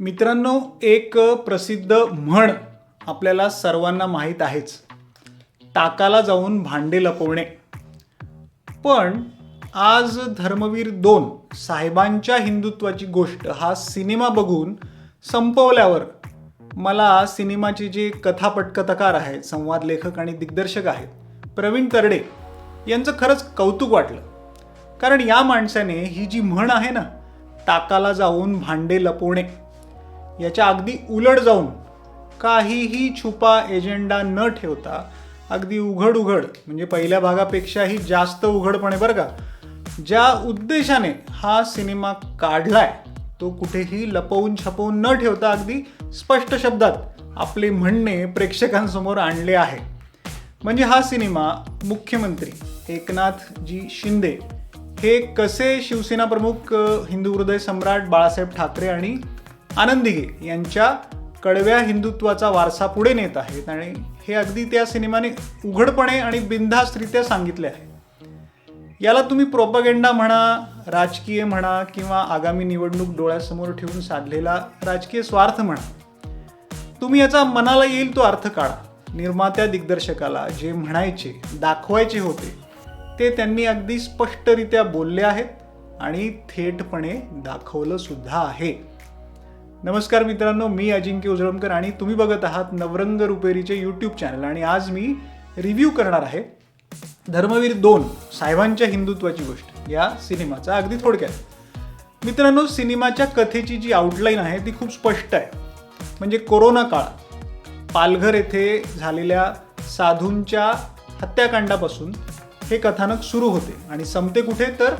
मित्रांनो एक प्रसिद्ध म्हण आपल्याला सर्वांना माहीत आहेच. टाकाला जाऊन भांडे लपवणे. पण आज धर्मवीर दोन साहेबांच्या हिंदुत्वाची गोष्ट हा सिनेमा बघून संपवल्यावर मला सिनेमाचे जे कथापटकथाकार आहेत संवाद लेखक आणि दिग्दर्शक आहेत प्रवीण तरडे यांचं खरंच कौतुक वाटलं. कारण या माणसाने ही जी म्हण आहे ना टाकाला जाऊन भांडे लपवणे याच्या अगदी उलट जाऊन काहीही छुपा एजेंडा न ठेवता अगदी उघड उघड म्हणजे पहिल्या भागापेक्षाही जास्त उघडपणे बरं का ज्या उद्देशाने हा सिनेमा काढलाय तो कुठेही लपवून छपवून न ठेवता अगदी स्पष्ट शब्दात आपले म्हणणे प्रेक्षकांसमोर आणले आहे. म्हणजे हा सिनेमा मुख्यमंत्री एकनाथजी शिंदे हे कसे शिवसेना प्रमुख हिंदू हृदय सम्राट बाळासाहेब ठाकरे आणि आनंदिगे यांच्या कडव्या हिंदुत्वाचा वारसा पुढे नेत आहेत आणि हे अगदी त्या सिनेमाने उघडपणे आणि बिनधास्तरित्या सांगितले आहे. याला तुम्ही प्रोपगेंडा म्हणा राजकीय म्हणा किंवा आगामी निवडणूक डोळ्यासमोर ठेवून साधलेला राजकीय स्वार्थ म्हणा. तुम्ही याचा मनाला येईल तो अर्थ काढा. निर्मात्या दिग्दर्शकाला जे म्हणायचे दाखवायचे होते ते त्यांनी अगदी स्पष्टरित्या बोलले आहेत आणि थेटपणे दाखवलं सुद्धा आहे. नमस्कार मित्रांनो मी अजिंक्य उजळमकर आणि तुम्ही बघत आहात नवरंग रुपेरीचे यूट्यूब चॅनल आणि आज मी रिव्ह्यू करणार आहे धर्मवीर दोन साहेबांच्या हिंदुत्वाची गोष्ट या सिनेमाचा अगदी थोडक्यात. मित्रांनो सिनेमाच्या कथेची जी आउटलाईन आहे ती खूप स्पष्ट आहे. म्हणजे कोरोना काळ पालघर येथे झालेल्या साधूंच्या हत्याकांडापासून हे कथानक सुरू होते. आणि संपते कुठे? तर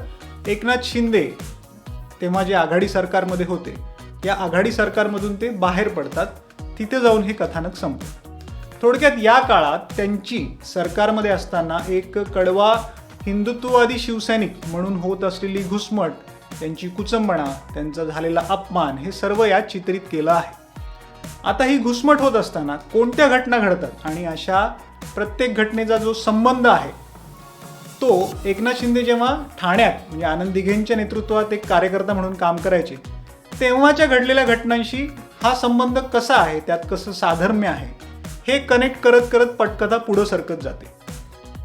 एकनाथ शिंदे तेव्हा जे आघाडी सरकारमध्ये होते. या आघाडी सरकारमधून ते बाहेर पडतात तिथे जाऊन हे कथानक संपतं. थोडक्यात या काळात त्यांची सरकारमध्ये असताना एक कडवा हिंदुत्ववादी शिवसैनिक म्हणून होत असलेली घुसमट त्यांची कुचंबणा त्यांचा झालेला अपमान हे सर्व यात चित्रित केलं आहे. आता ही घुसमट होत असताना कोणत्या घटना घडतात आणि अशा प्रत्येक घटनेचा जो संबंध आहे तो एकनाथ शिंदे जेव्हा ठाण्यात म्हणजे आनंद दिघेंच्या नेतृत्वात एक कार्यकर्ता म्हणून काम करायचे तेव्हाच्या घडलेल्या घटनांशी हा संबंध कसा आहे त्यात कसं साधर्म्य आहे हे कनेक्ट करत करत पटकथा पुढं सरकत जाते.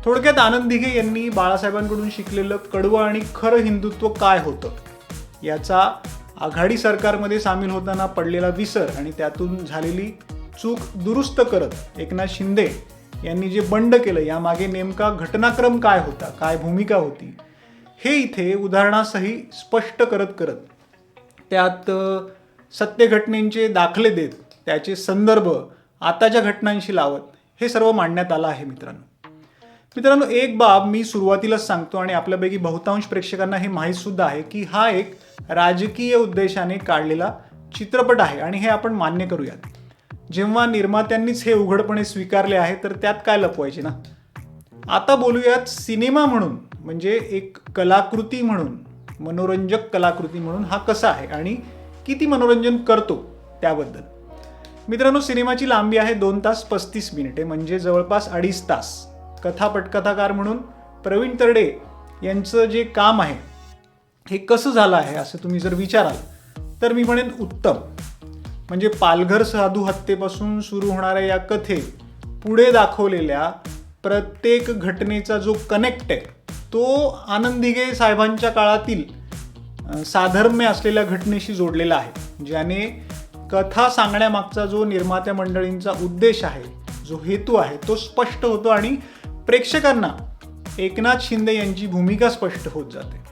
थोडक्यात आनंद दिघे यांनी बाळासाहेबांकडून शिकलेलं कडवं आणि खरं हिंदुत्व काय होतं याचा आघाडी सरकारमध्ये सामील होताना पडलेला विसर आणि त्यातून झालेली चूक दुरुस्त करत एकनाथ शिंदे यांनी जे बंड केलं यामागे नेमका घटनाक्रम काय होता काय भूमिका होती हे इथे उदाहरणासही स्पष्ट करत करत त्यात अ, सत्य घटनेचे दाखले देत त्याचे संदर्भ आताच्या घटनांशी लावत हे सर्व मांडण्यात आलं आहे मित्रांनो. मित्रांनो एक बाब मी सुरुवातीलाच सांगतो आणि आपल्यापैकी बहुतांश प्रेक्षकांना हे माहीतसुद्धा आहे की हा एक राजकीय उद्देशाने काढलेला चित्रपट आहे आणि हे आपण मान्य करूयात. जेव्हा निर्मात्यांनीच हे उघडपणे स्वीकारले आहे तर त्यात काय लपवायचे ना? आता बोलूयात सिनेमा म्हणून म्हणजे एक कलाकृती म्हणून. मनोरंजक कलाकृती म्हणून हा कसा आहे आणि किती मनोरंजन करतो त्याबद्दल. मित्रांनो सिनेमाची लांबी आहे दोन तास पस्तीस मिनिटे म्हणजे जवळपास अडीच तास. कथा पटकथाकार म्हणून प्रवीण तरडे यांचं जे काम आहे हे कसं झालं आहे असं तुम्ही जर विचाराल तर मी म्हणेन उत्तम. म्हणजे पालघर साधू हत्येपासून सुरू होणाऱ्या या कथेत पुढे दाखवलेल्या प्रत्येक घटनेचा जो कनेक्ट आहे तो आनंदिगे साहेबांच्या काळातील साधर्म्य असलेल्या घटनेशी जोडलेला आहे ज्याने कथा सांगण्यामागचा जो निर्मात्या मंडळींचा उद्देश आहे जो हेतू आहे तो स्पष्ट होतो आणि प्रेक्षकांना एकनाथ शिंदे यांची भूमिका स्पष्ट होत जाते.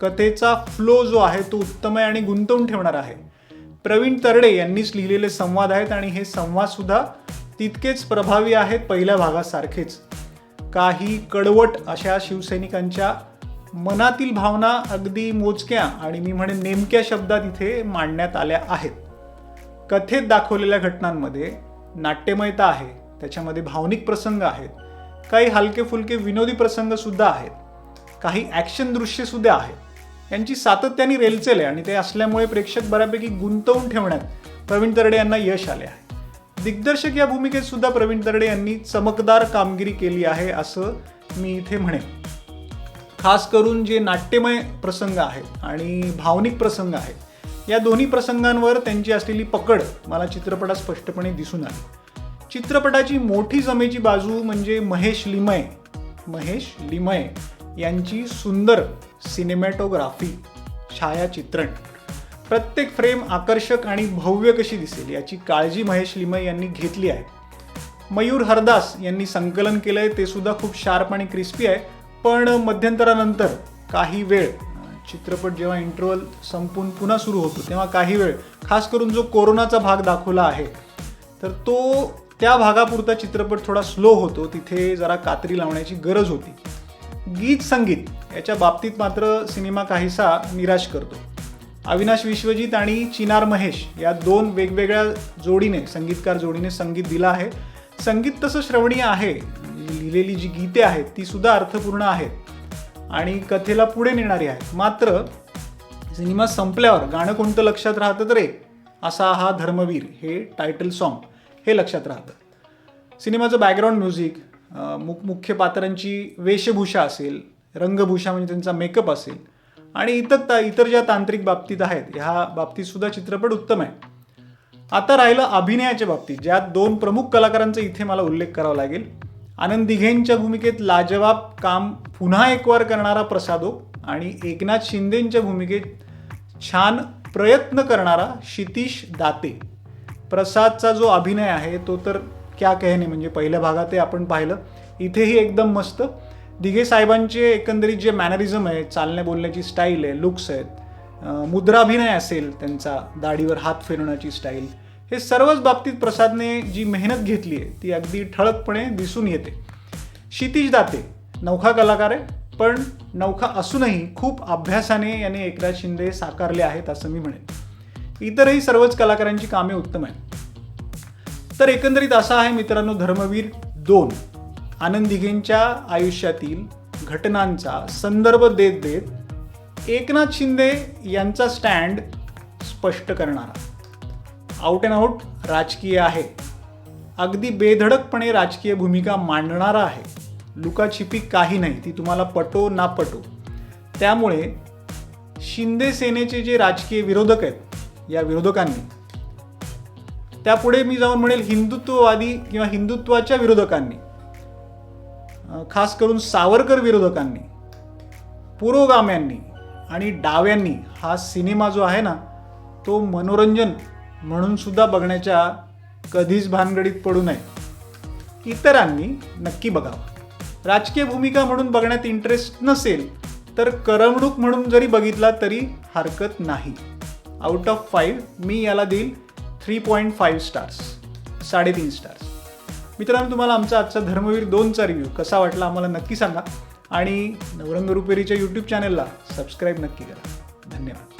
कथेचा फ्लो जो आहे तो उत्तम आहे आणि गुंतवून ठेवणार आहे. प्रवीण तरडे यांनीच लिहिलेले संवाद आहेत आणि हे संवादसुद्धा तितकेच प्रभावी आहेत पहिल्या भागासारखेच. काही कडवट अशा शिवसैनिकांच्या मनातील भावना अगदी मोजक्या आणि मी म्हणे नेमक्या शब्दात इथे मांडण्यात आल्या आहेत. कथेत दाखवलेल्या घटनांमध्ये नाट्यमयता आहे त्याच्यामध्ये भावनिक प्रसंग आहेत काही हलके फुलके विनोदी प्रसंग सुद्धा आहेत काही ॲक्शन दृश्य सुद्धा आहेत. यांची सातत्याने रेलचेल आहे आणि ते असल्यामुळे प्रेक्षक बऱ्यापैकी गुंतवून ठेवण्यात प्रवीण तरडे यांना यश आले आहे. दिग्दर्शक या भूमिकेत सुद्धा प्रवीण तरडे यांनी चमकदार कामगिरी केली आहे असं मी इथे म्हणेन. खास करून जे नाट्यमय प्रसंग आहेत आणि भावनिक प्रसंग आहेत या दोन्ही प्रसंगांवर त्यांची असलेली पकड मला चित्रपटात स्पष्टपणे दिसून आली. चित्रपटाची मोठी जमेची बाजू म्हणजे महेश लिमय. महेश लिमय यांची सुंदर सिनेमॅटोग्राफी छायाचित्रण. प्रत्येक फ्रेम आकर्षक आणि भव्य कशी दिसेल याची काळजी महेश लिमय यांनी घेतली आहे. मयूर हरदास यांनी संकलन केलंय ते सुद्धा खूप शार्प आणि क्रिस्पी आहे. पण मध्यंतरानंतर काही वेळ चित्रपट जेव्हा इंटरवल संपून पुन्हा सुरू होतो तेव्हा काही वेळ खास करून जो कोरोनाचा भाग दाखवला आहे तर तो त्या भागापुरता चित्रपट थोडा स्लो होतो तिथे जरा कात्री लावण्याची गरज होती. गीत संगीत याच्या बाबतीत मात्र सिनेमा काहीसा निराश करतो. अविनाश विश्वजित आणि चिनार महेश या दोन वेगवेगळ्या जोडीने संगीतकार जोडीने संगीत दिलं आहे. संगीत तसं श्रवणीय आहे. म्हणजे लिहिलेली जी गीते आहेत ती सुद्धा अर्थपूर्ण आहेत. आणि कथेला पुढे नेणारी आहेत. मात्र सिनेमा संपल्यावर गाणं कोणतं लक्षात राहतं तर एक असा हा धर्मवीर हे टायटल सॉन्ग हे लक्षात राहतं. सिनेमाचं बॅकग्राऊंड म्युझिक मुख मुख्य पात्रांची वेशभूषा असेल रंगभूषा म्हणजे त्यांचा मेकअप असेल आणि इतर ता इतर ज्या तांत्रिक बाबतीत आहेत ह्या बाबतीत सुद्धा चित्रपट उत्तम आहे. आता राहिलं अभिनयाच्या बाबतीत ज्यात दोन प्रमुख कलाकारांचा इथे मला उल्लेख करावा लागेल. आनंद दिघेंच्या भूमिकेत लाजवाब काम पुन्हा एकवार करणारा प्रसादो आणि एकनाथ शिंदेंच्या भूमिकेत छान प्रयत्न करणारा क्षितिश दाते. प्रसादचा जो अभिनय आहे तो तर क्या कहने म्हणजे पहिल्या भागात आपण पाहिलं. इथेही एकदम मस्त. दिघे साहेबांचे एकंदरीत जे मॅनरिझम आहे चालण्या बोलण्याची स्टाईल आहे लुक्स आहेत मुद्राभिनय असेल त्यांचा दाढीवर हात फिरवण्याची स्टाईल हे सर्वच बाबतीत प्रसादने जी मेहनत घेतली आहे ती अगदी ठळकपणे दिसून येते. क्षितिज दाते नौखा कलाकार आहे पण नौखा असूनही खूप अभ्यासाने याने एकनाथ शिंदे साकारले आहेत असं मी म्हणेन. इतरही सर्वच कलाकारांची कामे उत्तम आहेत. तर एकंदरीत असा आहे मित्रांनो धर्मवीर दोन. आनंद दिघेंच्या आयुष्यातील घटनांचा संदर्भ देत देत एकनाथ शिंदे यांचा स्टँड स्पष्ट करणारा आउट अँड आउट राजकीय आहे. अगदी बेधडकपणे राजकीय भूमिका मांडणारा आहे. लुकाछिपी काही नाही ती तुम्हाला पटो ना पटो. त्यामुळे शिंदे सेनेचे जे राजकीय विरोधक आहेत या विरोधकांनी त्यापुढे मी जाऊन म्हणेल हिंदुत्ववादी किंवा हिंदुत्वाच्या विरोधकांनी खास करून सावरकर विरोधकांनी पुरोगाम्यांनी आणि डाव्यांनी हा सिनेमा जो आहे ना तो मनोरंजन म्हणून सुद्धा बघण्याच्या कधीच भानगडीत पडू नये. इतरांनी नक्की बघावं. राजकीय भूमिका म्हणून बघण्यात इंटरेस्ट नसेल तर करमणूक म्हणून जरी बघितला तरी हरकत नाही. आउट ऑफ फाईव्ह मी याला देईल थ्री पॉईंट फाईव्ह स्टार्स साडेतीन स्टार्स मित्रांनो तुम्हाला आमचा आजचा धर्मवीर दोनचा रिव्ह्यू कसा वाटला आम्हाला नक्की सांगा. आणि नवरंग रुपेरीच्या यूट्यूब चॅनलला सबस्क्राईब नक्की करा. धन्यवाद.